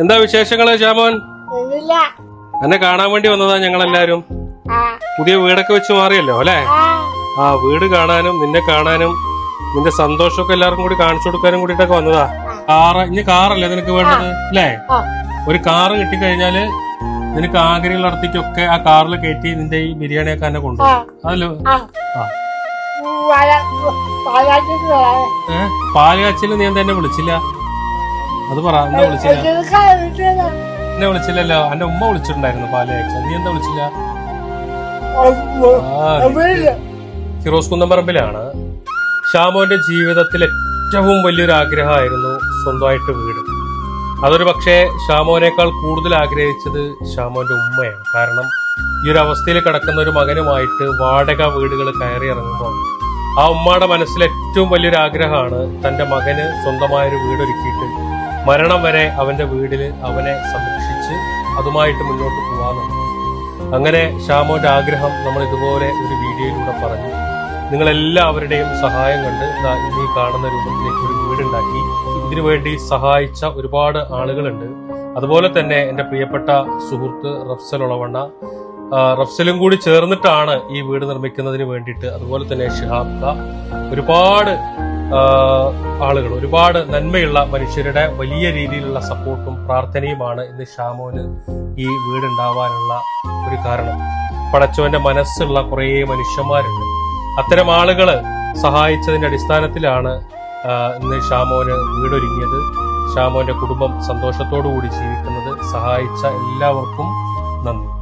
എന്താ വിശേഷങ്ങൾ ശ്യാമോൻ എന്നെ കാണാൻ വേണ്ടി വന്നതാ ഞങ്ങളെല്ലാരും. പുതിയ വീടൊക്കെ വെച്ച് മാറിയല്ലോ അല്ലെ? ആ. വീട് കാണാനും നിന്നെ കാണാനും നിന്റെ സന്തോഷമൊക്കെ എല്ലാവർക്കും കൂടി കാണിച്ചു കൊടുക്കാനും കൂടിട്ടൊക്കെ വന്നതാ. കാറ് ഇനി കാറല്ലേ നിനക്ക് വേണ്ടത് അല്ലേ? ഒരു കാറ് കിട്ടിക്കഴിഞ്ഞാൽ നിനക്ക് ആഗ്രഹം നടത്തിക്കൊക്കെ ആ കാറിൽ കയറ്റി നിന്റെ ഈ ബിരിയാണിയൊക്കെ തന്നെ കൊണ്ടുപോകും അതല്ലോ? ആ. ആ വല വലാറ്റിട്ട് വരാതെ ഏ? പാൽ കാച്ചിൽ നീ എന്താ എന്നെ വിളിച്ചില്ല? അത് പറ എന്താ വിളിച്ചില്ല. എന്നെ വിളിച്ചില്ലല്ലോ. എന്റെ ഉമ്മ വിളിച്ചിട്ടുണ്ടായിരുന്നു പാൽ കാച്ചാൻ. നീ എന്താ വിളിച്ചില്ല? ഫിറോസ് ഫിറോസ് കുന്നമ്പറമ്പിലാണ് ഷാമോന്റെ ജീവിതത്തിൽ ഏറ്റവും വലിയൊരു ആഗ്രഹമായിരുന്നു സ്വന്തമായിട്ട് വീട്. അതൊരു പക്ഷേ ഷാമോനേക്കാൾ കൂടുതൽ ആഗ്രഹിച്ചത് ഷാമോന്റെ ഉമ്മയാണ്. കാരണം ഈ ഒരു അവസ്ഥയിൽ കിടക്കുന്ന ഒരു മകനുമായിട്ട് വാടക വീടുകൾ കയറി ഇറങ്ങുമ്പോൾ ആ ഉമ്മയുടെ മനസ്സിൽ ഏറ്റവും വലിയൊരു ആഗ്രഹമാണ് തന്റെ മകന് സ്വന്തമായൊരു വീടൊരുക്കിയിട്ട് മരണം വരെ അവന്റെ വീടിൽ അവനെ സംരക്ഷിച്ച് അതുമായിട്ട് മുന്നോട്ട് പോകാമെന്നുള്ളത് അങ്ങനെ ഷാമോന്റെ ആഗ്രഹം നമ്മൾ ഇതുപോലെ ഒരു വീഡിയോയിലൂടെ പറഞ്ഞു. നിങ്ങളെല്ലാവരുടെയും സഹായം കണ്ട് ഇനി കാണുന്ന രൂപത്തിലേക്ക് ഒരു വീടുണ്ടാക്കി. ഇതിനു വേണ്ടി സഹായിച്ച ഒരുപാട് ആളുകളുണ്ട്. അതുപോലെ തന്നെ എന്റെ പ്രിയപ്പെട്ട സുഹൃത്ത് റഫ്സൽ ഉളവണ്ണ ആ, റഫ്സലും കൂടി ചേർന്നിട്ടാണ് ഈ വീട് നിർമ്മിക്കുന്നതിന് വേണ്ടിയിട്ട് അതുപോലെ തന്നെ ഷിഹാബ് ഒരുപാട് ആളുകൾ ഒരുപാട് നന്മയുള്ള മനുഷ്യരുടെ വലിയ രീതിയിലുള്ള സപ്പോർട്ടും പ്രാർത്ഥനയുമാണ് ഇന്ന് ഷാമോന് ഈ വീടുണ്ടാവാനുള്ള ഒരു കാരണം. പടച്ചോന്റെ മനസ്സുള്ള കുറേ മനുഷ്യന്മാരുണ്ട്. അത്തരം ആളുകൾ സഹായിച്ചതിന്റെ അടിസ്ഥാനത്തിലാണ് ഇന്ന് ഷാമോന് വീടൊരുങ്ങിയത്. ഷാമോന്റെ കുടുംബം സന്തോഷത്തോടു കൂടി ജീവിക്കുന്നത് സഹായിച്ച എല്ലാവർക്കും നന്ദി.